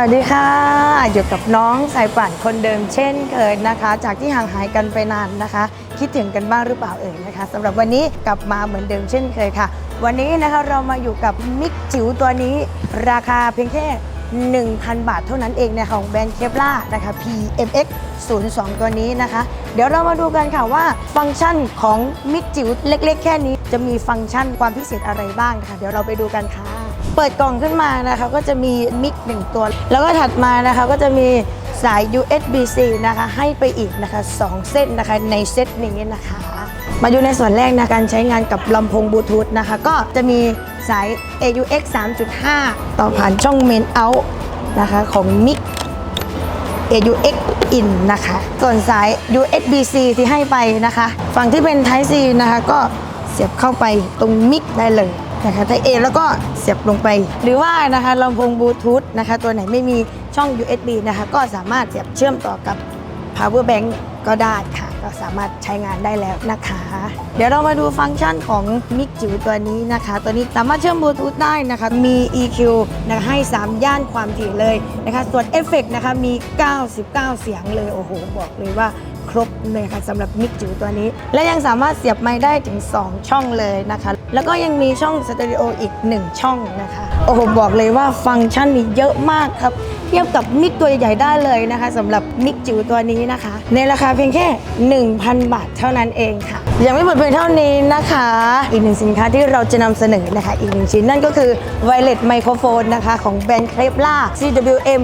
วัสดีค่ะ อยู่กับน้องสายป่านคนเดิมเช่นเคยนะคะ จากที่ห่างหายกันไปนานนะคะ คิดถึงกันบ้างหรือเปล่าเอ่ยนะคะสำหรับวันนี้กลับมาเหมือนเดิมเช่นเคยค่ะ วันนี้นะคะเรามาอยู่กับมิกจิ๋วตัวนี้ ราคาเพียงแค่ 1,000 บาทเท่านั้นเองเนของแบรนด์เคปล่านะคะ PMX 02 ตัวนี้นะคะ เดี๋ยวเรามาดูกันค่ะว่าฟังก์ชันของมิกจิ๋วเล็ก ๆ แค่นี้ จะมีฟังก์ชันความพิเศษอะไรบ้างนะคะเดี๋ยวเราไปดูกันค่ะ เปิดกล่องขึ้นมานะคะก็จะมีมิกหนึ่งตัว แล้วก็ถัดมานะคะก็จะมีสาย USB-C นะคะให้ไปอีกนะคะ 2 เส้นนะคะในเซตนี้นะคะ มาดูในส่วนแรกนะการใช้งานกับลำโพงบลูทูธนะคะ ก็จะมีสาย AUX 3.5 ต่อผ่านช่อง Main Out นะคะของมิก AUX in นะคะ ส่วนสาย USB-C ที่ให้ไปนะคะ ฝั่งที่เป็น Type C นะคะ ก็เสียบเข้าไปตรงมิกได้เลย นะคะ Type A แล้วก็เสียบลงไป หรือว่านะคะลำโพงบลูทูธนะคะตัวไหนไม่มีช่อง USB นะคะก็สามารถเสียบเชื่อมต่อกับ power bank ก็ได้ค่ะ ก็สามารถใช้งานได้แล้วนะคะ เดี๋ยวเรามาดูฟังก์ชันของมิกจิ๋วตัวนี้นะคะ ตัวนี้สามารถเชื่อมบลูทูธได้นะคะ มี EQ นะคะให้ 3 ย่านความถี่เลยนะคะ ส่วนเอฟเฟกต์นะคะมี 99 เสียงเลย โอ้โห บอกเลยว่าครบเลยค่ะสำหรับมิกจิ๋วตัวนี้ และยังสามารถเสียบไมค์ได้ถึง 2 ช่องเลยนะคะ แล้วก็ยังมีช่องสเตอริโออีก 1 ช่องนะคะ โอ้โห บอกเลยว่าฟังก์ชันนี้เยอะมากครับ ทียบกับมิกตัวใหญ่ๆได้เลยนะคะสำหรับมิกจิ๋วตัวนี้นะคะ ในราคาเพียงแค่ 1,000 บาทเท่านั้นเองค่ะ ยังไม่หมดเพียงเท่านี้นะคะ อีกหนึ่งสินค้าที่เราจะนำเสนอนะคะ อีกหนึ่งชิ้นนั่นก็คือ Wireless Microphone นะคะของแบรนด์เคลปล่า CWM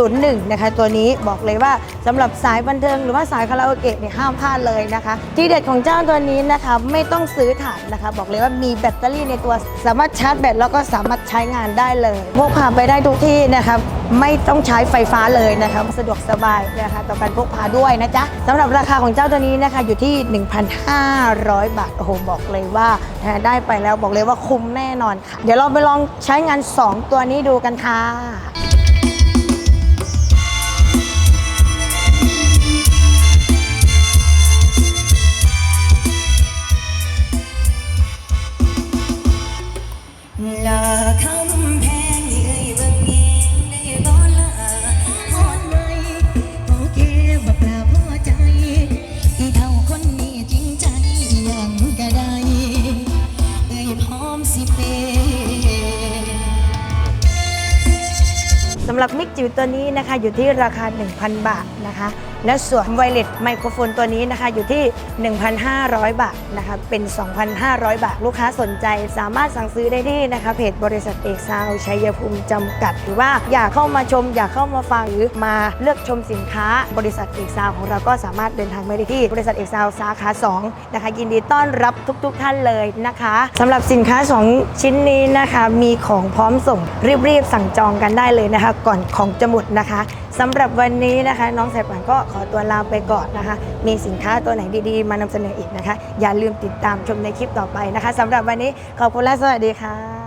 01นะคะตัวนี้บอกเลยว่าสำหรับสายบันเทิงหรือว่าสายคาราโอเกะเนี่ยห้ามพลาดเลยนะคะ ที่เด็ดของเจ้าตัวนี้นะคะไม่ต้องซื้อถ่านนะคะ บอกเลยว่ามีแบตเตอรี่ในตัวสามารถชาร์จแบตแล้วก็สามารถใช้งานได้เลยพกพาไปได้ทุกที่นะคะ ไม่ต้องใช้ไฟฟ้าเลยนะคะสะดวกสบายนะคะต่อการพกพาด้วยนะจ๊ะสำหรับราคาของเจ้าตัวนี้นะคะอยู่ที่ 1,500 บาทโอ้โหบอกเลยว่าได้ไปแล้วบอกเลยว่าคุ้มแน่นอนค่ะ เดี๋ยวเราไปลองใช้งาน 2 ตัวนี้ดูกันค่ะ หรับมิกจิ๋วตัวนี้นะคะอยู่ที่ราคา 1,000 บาทนะคะ และส่วนไวเลสไมโครโฟนตัวนี้นะคะอยู่ที่ 1,500 บาทนะคะเป็น 2,500 บาท ลูกค้าสนใจสามารถสั่งซื้อได้ที่นะคะเพจบริษัทเอกซาวชัยภูมิจำกัด หรือว่าอยากเข้ามาชม อยากเข้ามาฟังหรือมาเลือกชมสินค้า บริษัทเอกซาวของเราก็สามารถเดินทางไปได้ที่ บริษัทเอกซาวสาขา2นะคะยินดีต้อนรับทุก ๆท่านเลยนะคะสำหรับสินค้า 2 ชิ้นนี้นะคะมีของพร้อมส่งรีบๆสั่งจองกันได้เลยนะคะกก่อนของจะหมดนะคะสำหรับวันนี้นะคะ น้องสายป่านก็ขอตัวลาไปก่อนนะคะ มีสินค้าตัวไหนดีๆ มานำเสนออีกนะคะ อย่าลืมติดตามชมในคลิปต่อไปนะคะสำหรับวันนี้ขอบคุณและสวัสดีค่ะ